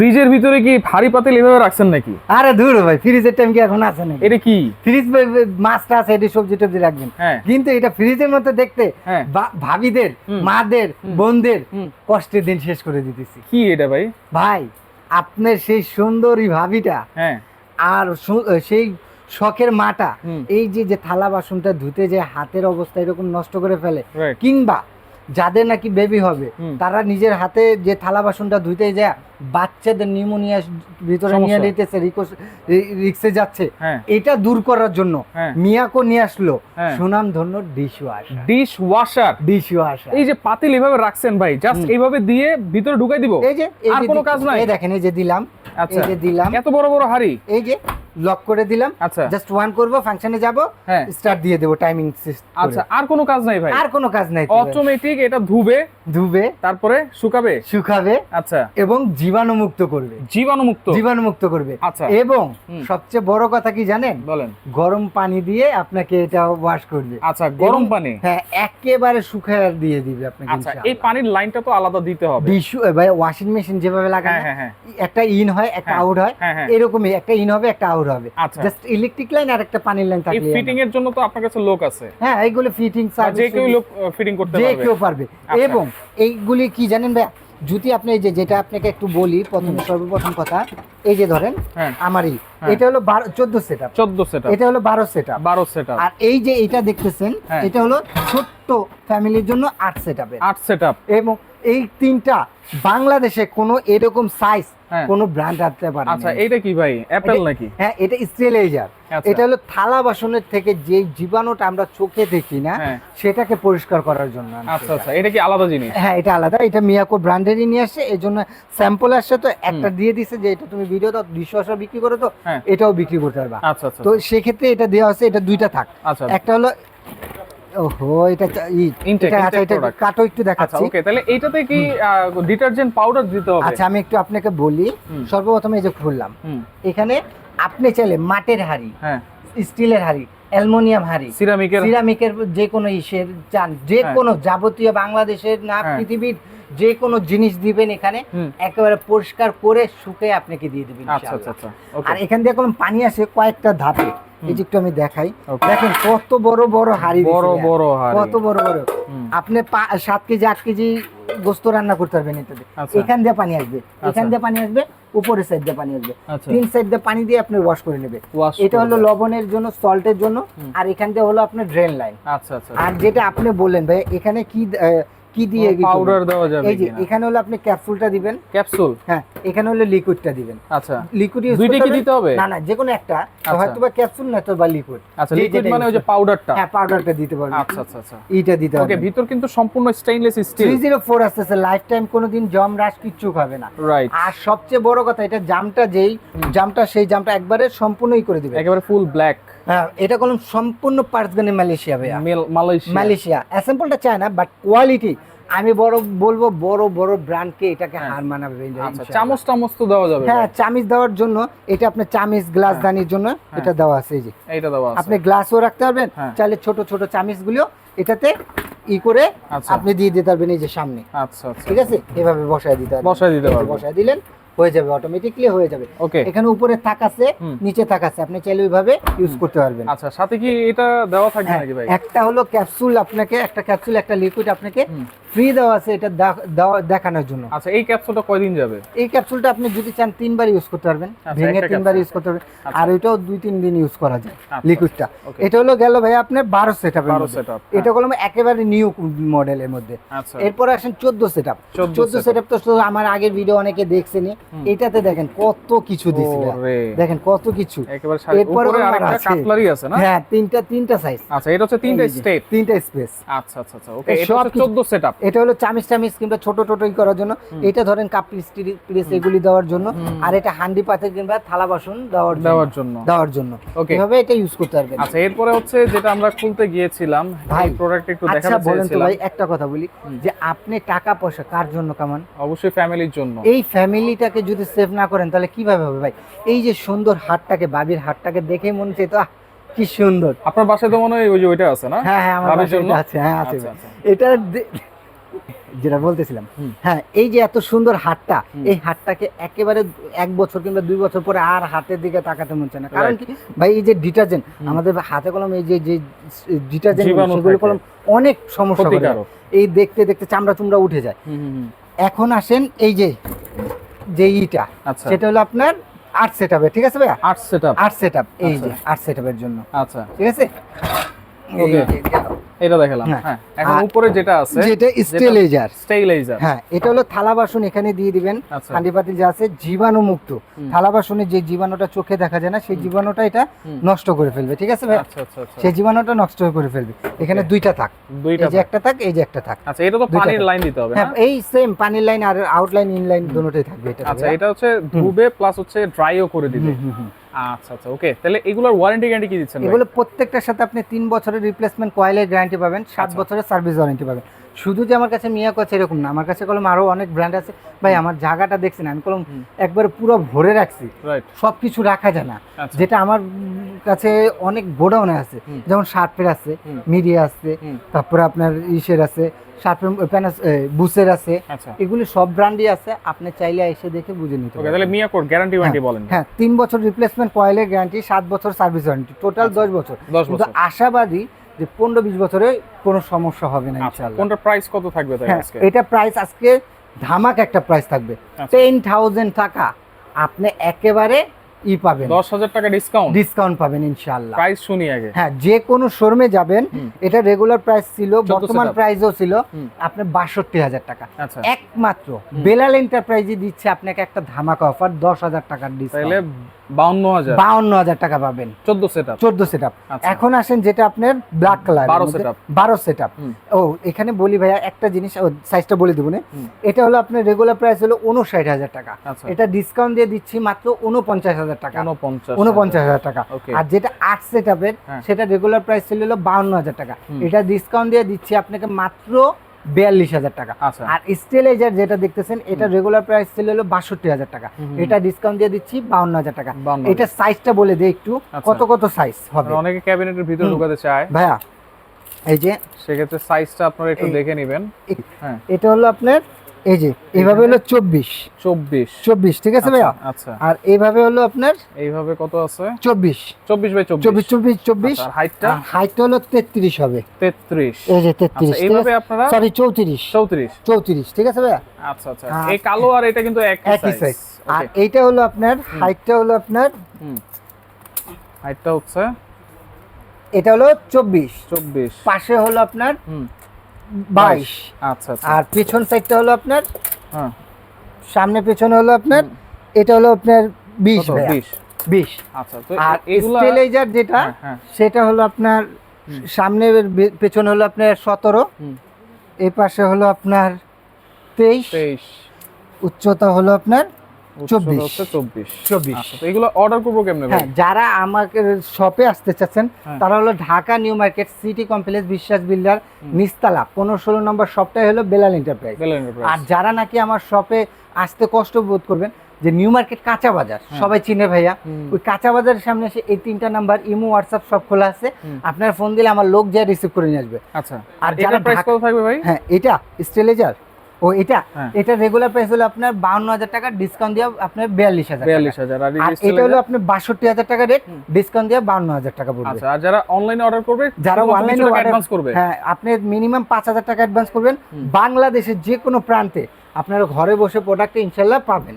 ফ্রিজের ভিতরে কি হাড়ি পাতিল এভাবে রাখছেন নাকি? আরে দূর ভাই ফ্রিজের টাইম কি এখন আছে নাকি? এটা কি? ফ্রিজ মাছটা আছে এটি সবজি টবজি রাখবেন। হ্যাঁ। কিন্তু এটা ফ্রিজের মধ্যে দেখতে হ্যাঁ। ভাবিদের মাদের বোনদের কষ্টের দিন শেষ করে দিতেছি। কি এটা ভাই? ভাই আপনার সেই সুন্দরী ভাবিটা হ্যাঁ। আর সেই শখের মাটা। এই যে যে থালা বাসনটা ধুতে যে হাতের অবস্থা এরকম নষ্ট করে ফেলে কিংবা যাদের নাকি বেবি হবে তারা নিজের হাতে যে থালা বাসনটা ধুতে যায় বাচ্চাদের নিউমোনিয়া ভিতরে নিয়ে নিতেছে রিক্সে যাচ্ছে। হ্যাঁ। এটা দূর করার জন্য হ্যাঁ। মিয়াকো নিয়ে আসলো। হ্যাঁ। সুনাম ধন্য dishwasher dishwasher dishwasher এই যে পাতিল এভাবে রাখছেন ভাই জাস্ট। এইভাবে দিয়ে ভিতরে ঢুকাই দিব? এই যে আর কোনো কাজ নাই? এই দেখেন এই যে দিলাম আচ্ছা। এই যে দিলাম। এত বড় বড় হাড়ি? এই যে লক করে দিলাম। আচ্ছা। জাস্ট ওয়ান করব ফাংশনে যাব স্টার্ট দিয়ে দেবো টাইমিং আচ্ছা আর কোনো কাজ নাই ভাই? আর কোনো কাজ নাই অটোমেটিক এটা ধুবে ধুবে তারপরে শুকাবে? শুকাবে আচ্ছা। এবং জীবাণুমুক্ত করবে। জীবাণুমুক্ত? জীবাণুমুক্ত করবে। আচ্ছা। এবং সবচেয়ে বড় কথা কি জানেন? বলেন। গরম পানি দিয়ে আপনাকে এটা ওয়াশ করবে। আচ্ছা গরম পানি? হ্যাঁ একেবারে শুকায় দিয়ে দিবে আপনাকে আচ্ছা এই পানির লাইনটা তো আলাদা দিতে হবে। ভাই ওয়াশিং মেশিন যেভাবে লাগায় হ্যাঁ হ্যাঁ হ্যাঁ। একটা ইন হয় একটা আউট হ্যাঁ। এরকমই একটা ইন হবে একটা আউট হবে। আচ্ছা। জাস্ট ইলেকট্রিক লাইন আর একটা পানির লাইন থাকলে ফিটিং এর জন্য তো আপনার কাছে লোক আছে। হ্যাঁ এইগুলো ফিটিং আর যে কেউ লোক ফিটিং করতে যে কেউ পারবে। আচ্ছা। এবং এইগুলি কি জানেন ভাই যদি আপনি এই যে যেটা আপনাকে একটু বলি প্রথমে সর্বপ্রথম কথা এই যে ধরেন হ্যাঁ। আমারই হ্যাঁ। এটা হলো বারো চোদ্দ সেট 14 সেটআপ এটা হলো বারো সেট 12 সেটআপ আর এই যে এটা দেখতেছেন হ্যাঁ। এটা হলো ছোট্ট ফ্যামিলির জন্য আট সেট 8 সেটআপ এবং এই তিনটা বাংলাদেশে কোনো এরকম সাইজ হ্যাঁ। কোনো ব্র্যান্ড আনতে পারে আচ্ছা এইটা কি ভাই? অ্যাপেল নাকি? হ্যাঁ এটা স্টেলাইজার আচ্ছা। এটা হলো থালা বাসনের থেকে যে জীবাণুটা আমরা চোখে দেখি না হ্যাঁ। সেটাকে পরিষ্কার করার জন্য আচ্ছা এটা। আচ্ছা। এটা। কি আলাদা জিনিস? হ্যাঁ এটা আলাদা। এটা মিয়াকো ব্র্যান্ডেরই নিয়ে আসছে। এই জন্য স্যাম্পল আসছে তো একটা দিয়ে দিছে যে এটা তুমি ভিডিও দাও বিশ্বাস বিক্রি করো তো হ্যাঁ। এটাও বিক্রি করতে পারবা। আচ্ছা আচ্ছা তো সেক্ষেত্রে এটা দেওয়া হচ্ছে এটা দুইটা থাক। আচ্ছা। একটা হলো ওহো এটা আচ্ছা এটা কাটো একটু আচ্ছা দেখাচ্ছি ওকে তাহলে এইটাতে কি ডিটারজেন্ট পাউডার দিতে হবে? আচ্ছা আমি একটু আপনাকে বলি। সর্বপ্রথমে এই যে খুললাম এখানে আপনি চাইলে মাটির হাড়ি হ্যাঁ। স্টিলের হাড়ি অ্যালুমিনিয়াম হাড়ি সিরামিকের সিরামিকের যে কোনো ইসের চান যে হ্যাঁ। কোনো যাবতীয় বাংলাদেশের না হ্যাঁ। পৃথিবীর যে কোনো জিনিস দিবেন এখানে একেবারে পরিষ্কার করে শুকে আপনাকে দিয়ে দিবেন আচ্ছা আচ্ছা। আচ্ছা আর এখান দিয়ে কোনো পানি আসে কয়েকটা ধাপে। এই একটু আমি দেখাই। দেখেন কত বড় বড় হাড়ি বড় বড় কত বড় বড়। আপনি সাত কেজি আট কেজি গোস্ত রান্না করতে পারবেন এটাতে আচ্ছা। এখান দিয়ে পানি আসবে। এখান আচ্ছা। দিয়ে পানি আসবে উপরের সাইড দিয়ে পানি আসবে। আচ্ছা। তিন সাইড দিয়ে পানি দিয়ে আপনি ওয়াশ করে নেবে এটা হলো লবণের জন্য সল্টের জন্য আর এখান দিয়ে হলো আপনার ড্রেন লাইন আচ্ছা আচ্ছা। আর যেটা আপনি বললেন ভাই এখানে কি কি দিয়ে কি পাউডার দেওয়া যাবে এই যে এখানে হলো আপনি ক্যাপসুলটা দিবেন। ক্যাপসুল হ্যাঁ এখানে হলো লিকুইডটা দিবেন। আচ্ছা। লিকুইড ইউজ দুইটা কি দিতে হবে? না না যে কোনো একটা। আচ্ছা। হয়তো বা ক্যাপসুল না তো বা লিকুইড আচ্ছা লিকুইড মানে ওই যে পাউডারটা হ্যাঁ পাউডারটা দিতে পারবেন। আচ্ছা আচ্ছা আচ্ছা। এইটা দিতে হবে। ওকে ভিতর কিন্তু সম্পূর্ণ stainless steel three zero four আসতেছে লাইফ টাইম কোনোদিন জম রাশ কিচ্ছু খাবে না। রাইট আর সবচেয়ে বড় কথা এটা জামটা যেই জামটা সেই জামটা একবারে সম্পূর্ণই করে দিবে একেবারে ফুল ব্ল্যাক হ্যাঁ এটা কলম সম্পূর্ণ পার্টস গানে মালয়েশিয়া ভাইয়া। মালয়েশিয়া। মালয়েশিয়া। অ্যাসেম্বলটা চায় না বাট কোয়ালিটি আমি বড় বলব বড় বড় ব্র্যান্ডকে এটাকে হ্যাঁ। হার মানাবে আচ্ছা চামচ টামচ তো দেওয়া যাবে হ্যাঁ চামিচ দেওয়ার জন্য এটা আপনার চামিচ গ্লাস দানির জন্য এটা দেওয়া আছে এই যে। এটা দেওয়া আছে। আপনি গ্লাসও রাখতে পারবেন হ্যাঁ। চাইলে ছোট ছোট চামিচগুলো এটাতে ই করে আচ্ছা। আপনি দিয়ে দিতে পারবেন এই যে সামনে। আচ্ছা আচ্ছা। ঠিক আছে? এভাবে বসায় দিতে পারবেন বসায় দিতে পারব। বসায় দিলেন হয়ে যাবে অটোমেটিকলি হয়ে যাবে। ওকে এখানে উপরে থাক আছে নিচে থাক আছে আপনি চাইলে ওইভাবে ইউজ করতে পারবেন। আচ্ছা সাথে কি এটা দেওয়া থাকবে হ্যাঁ, নাকি ভাই? একটা হলো ক্যাপসুল আপনাকে একটা ক্যাপসুল একটা লিকুইড আপনাকে ফ্রি দেওয়া আছে এটা দেখানোর জন্য। আচ্ছা এই ক্যাপসুলটা কয়দিন যাবে? এই ক্যাপসুলটা আপনি যদি চান তিনবার ইউজ করতে পারবেন আচ্ছা, ভেঙে তিনবার ইউজ করতে পারবেন। আচ্ছা। আর ওইটাও দুই তিন দিন ইউজ করা যায় আচ্ছা, লিকুইডটা এটা হলো গেল ভাই আপনার বারো সেট বারো সেট আপ এটা হলো একেবারে নিউ মডেলের মধ্যে। আচ্ছা। এরপর আসেন চোদ্দ সেট আপ চোদ্দ। সেট আপ তো শুধু আমার আগের ভিডিও অনেকে দেখছেনি। এটাতে দেখেন কত কিছু দিছে ভাই। ওরে। দেখেন কত কিছু। একেবারে এরপরে উপরে আরেকটা কাটলারি আছে না? হ্যাঁ তিনটা তিনটা সাইজ আচ্ছা এটা হচ্ছে তিনটা স্টেপ তিনটা স্পেস আচ্ছা আচ্ছা আচ্ছা ওকে এটা হচ্ছে 14 সেটআপ এটা হলো চামিচ টামিচ কিংবা ছোট করার জন্য। এটা ধরেন কাপ এগুলি দেওয়ার জন্য। আর এটা হান্ডি পাতিল কিংবা থালা বাসন দেওয়ার জন্য। দেওয়ার জন্য। দেওয়ার জন্য। ওকে এভাবে এটা ইউজ করতে পারবেন। আচ্ছা এরপরে হচ্ছে যেটা আমরা খুলতে গিয়েছিলাম ভাই, প্রোডাক্ট একটু আচ্ছা দেখাতে বলেন তো চেয়েছিলাম ভাই একটা কথা বলি। যে আপনি টাকা পয়সা কার জন্য কামান? অবশ্যই ফ্যামিলির জন্য। এই ফ্যামিলিটাকে যদি সেভ না করেন তাহলে কীভাবে হবে ভাই? এই যে সুন্দর হাটটাকে বাবির হাটটাকে দেখে মনে হচ্ছে তো কি সুন্দর। আপনার বাসায় তো মনে হয় ওই যে ওইটা আছে না? হ্যাঁ হ্যাঁ আমার বাসায় আছে হ্যাঁ আছে আচ্ছা। আচ্ছা। এটা যেটা বলতেছিলাম হ্যাঁ এই যে এত সুন্দর হাটটা এই হাটটাকে একেবারে এক বছর কিংবা দুই বছর পরে আর হাতের দিকে তাকাতে মন চায় না। কারণ কি ভাই এই যে ডিটারজেন্ট আমাদের হাতে কলম এই যে যে ডিটারজেন্ট সেগুলো কলম অনেক সমস্যা এই দেখতে দেখতে চামড়া চুমড়া উঠে যায়। এখন আসেন এই যে যে ইটা আচ্ছা। সেটা হলো আপনার আর্ট সেট ঠিক আছে ভাইয়া? Art setup art set up এই আচ্ছা। যে আর্ট সেট জন্য। আচ্ছা। ঠিক আছে? গেল। এটা দেখালাম হ্যাঁ। হ্যাঁ। এখন উপরে যেটা আছে যেটা স্টেলাইজার স্টেইলাইজার। হ্যাঁ এটা হলো থালা বাসন এখানে দিয়ে দিবেন আচ্ছা। হাঁডি পাতিল যা আছে জীবাণু মুক্ত। থালা বাসনে যে জীবাণুটা চোখে দেখা যায় না সেই জীবাণুটা এটা নষ্ট করে ফেলবে ঠিক আছে ভাই? আচ্ছা আচ্ছা আচ্ছা। সেই জীবাণুটা নষ্ট করে ফেলবে। এখানে দুইটা থাক। দুইটা এই যে একটা থাক এই যে একটা থাক। আচ্ছা এটা তো পানির লাইন দিতে হবে হ্যাঁ এই সেম পানির লাইন আর আউটলাইন ইনলাইন দুটোই থাকবে এটা আচ্ছা এটা হচ্ছে ধুবে প্লাস হচ্ছে ড্রাইও করে দিবে। আচ্ছা আচ্ছা ওকে তাহলে এগুলোর ওয়ারেন্টি গ্যারান্টি কি দিচ্ছেন এগুলো প্রত্যেকটার সাথে আপনি তিন বছরের রিপ্লেসমেন্ট কয়েলের গ্যারান্টি পাবেন সাত আচ্ছা। বছরের সার্ভিস ওয়ারেন্টি পাবেন। শুধু যে আমার কাছে মিয়া কচ্ছে এরকম না আমার কাছে কলম আরও অনেক ব্র্যান্ড আছে। ভাই আমার জায়গাটা দেখছেন আমি কলম। একবারে পুরো ভরে রাখছি। সব কিছু রাখা যায় না। আচ্ছা। যেটা আমার কাছে অনেক গোডাউনে আছে। যেমন শার্পের আছে মিডিয়া আছে তারপরে আপনার ইসের আছে প্যানাস বুসের আছে। আচ্ছা। এগুলি সব ব্র্যান্ডই আছে আপনি চাইলে এসে দেখে বুঝে নিতে পারবেন তাহলে মিয়া কোড গ্যারান্টি ওয়ারেন্টি বলেন। হ্যাঁ তিন বছর রিপ্লেসমেন্ট কয়েলের গ্যারান্টি সাত বছর সার্ভিস ওয়ারেন্টি টোটাল। দশ বছর। 10 কিন্তু বছর। আশাবাদী যে পনেরো বিশ বছরে কোনো সমস্যা হবে না আচ্ছা ইনশাআল্লাহ। কোনটার প্রাইস কত থাকবে তাই হ্যাঁ আজকে? এটা প্রাইস আজকে ধামাক একটা প্রাইস থাকবে। আচ্ছা। টেন থাউজেন্ড টাকা আপনি একেবারে ই পাবেন। 10000 টাকা ডিসকাউন্ট ডিসকাউন্ট পাবেন ইনশাআল্লাহ। প্রাইস শুনি আগে। হ্যাঁ যে কোনো শোরুমে যাবেন এটা রেগুলার প্রাইস ছিল বর্তমান। প্রাইসও ছিল হুম। আপনার বাষট্টি হাজার টাকা। আচ্ছা। একমাত্র বেলাল এন্টারপ্রাইজে দিচ্ছে আপনাকে একটা ধামাকা অফার দশ হাজার টাকার ডিসকাউন্ট 52000 বাউন্ন হাজার। টাকা পাবেন। 14 সেটআপ চোদ্দ সেট আচ্ছা। এখন আসেন যেটা আপনার ব্ল্যাক কালার 12 setup। বারো সেট ও এখানে বলি ভাইয়া একটা জিনিস সাইজটা বলে দেবো না এটা হলো আপনার রেগুলার প্রাইস হলো উনষাট হাজার টাকা। আচ্ছা। এটা ডিসকাউন্ট দিয়ে দিচ্ছি মাত্র উনপঞ্চাশ হাজার টাকা। উনপঞ্চাশ হাজার। টাকা। আর যেটা আট সেট হ্যাঁ। সেটা রেগুলার প্রাইস ছিল হলো বাউন্ন হাজার টাকা। এটা ডিসকাউন্ট দিয়ে দিচ্ছি আপনাকে মাত্র বিয়াল্লিশ হাজার টাকা। আচ্ছা। আর স্টেলাইজার যেটা দেখতেছেন এটা রেগুলার প্রাইস ছিল হলো বাষট্টি হাজার টাকা। এটা ডিসকাউন্ট দিয়ে দিচ্ছি বাউন্ন হাজার টাকা। 52 এটা সাইজটা বলে দেই একটু আচ্ছা। কত কত সাইজ হবে? অনেকে ক্যাবিনেটের ভিতরে ঢুকাতে ঢোকাতে চায়। ভাইয়া এই যে সেক্ষেত্রে সাইজটা আপনারা একটু দেখে নেবেন। হ্যাঁ। এটা হলো আপনার এই যে এইভাবে হলো চব্বিশ। 24 চব্বিশ ঠিক আছে ভাইয়া? আচ্ছা। আর এইভাবে হলো আপনার? এইভাবে কত আছে? চব্বিশ। 24 বাই চব্বিশ। চব্বিশ চব্বিশ আচ্ছা, হাইটটা? হাইটটা হলো তেত্রিশ হবে। 33 এই যে তেত্রিশ আচ্ছা এইভাবে আপনারা? সরি চৌত্রিশ। 34 চৌত্রিশ ঠিক আছে ভাইয়া? আচ্ছা আচ্ছা। এই কালো আর এটা কিন্তু একই সাইজ আর এইটা হলো আপনার হাইটটা হলো আপনার হুম। হাইটটা হচ্ছে? এটা হলো চব্বিশ। 24 পাশে হলো আপনার হুম। বাইশ। আচ্ছা আচ্ছা। আর পেছন সাইডটা হলো আপনার? হ্যাঁ। সামনে পেছনে হলো আপনার? এটা হলো আপনার বিশ 20 বিশ। আচ্ছা আর স্টেলাইজার যেটা হ্যাঁ, হ্যাঁ। সেটা হলো আপনার। সামনে পেছনে হলো আপনার সতেরো। এই পাশে হলো আপনার তেইশ। উচ্চতা হলো আপনার উচ্চতা 24 হচ্ছে 24 চব্বিশ। আচ্ছা এগুলো অর্ডার করব কেমনে হ্যাঁ যারা আমাকে শপে আসতে চাচ্ছেন হ্যাঁ। তারা হলো Dhaka New Market City Complex Biswas builder নিস্তালা পনেরো ষোলো নম্বর শপটাই হলো বেলাল এন্টারপ্রাইজ আর যারা নাকি আমার শপে আসতে কষ্ট বোধ করবেন যে নিউ মার্কেট কাঁচা বাজার হ্যাঁ। সবাই চিনে ভাইয়া। ওই কাঁচা বাজারের সামনে এসে এই তিনটা নাম্বার ইমো হোয়াটসঅ্যাপ সব খোলা আছে। আপনার ফোন দিলে আমার লোক যা রিসিভ করে নিয়ে আসবে। আচ্ছা। আর যারা থাকবে ভাই? হ্যাঁ এটা স্টেলেজার ও এটা হ্যাঁ। এটা রেগুলার প্রাইস হলো আপনার বাউন্ন হাজার টাকা ডিসকাউন্ট দিয়ে আপনার বিয়াল্লিশ হাজার বিয়াল্লিশ হাজার আর এটা হলো আপনার বাষট্টি হাজার টাকা রেট ডিসকাউন্ট দিয়ে বাউন্ন হাজার টাকা পড়বে। আচ্ছা আর যারা অনলাইনে অর্ডার করবে যারা অনলাইনে অ্যাডভান্স করবে? হ্যাঁ আপনি মিনিমাম পাঁচ হাজার টাকা অ্যাডভান্স করবেন। বাংলাদেশের যে কোনো প্রান্তে আপনারা ঘরে বসে প্রোডাক্ট ইনশাল্লাহ পাবেন।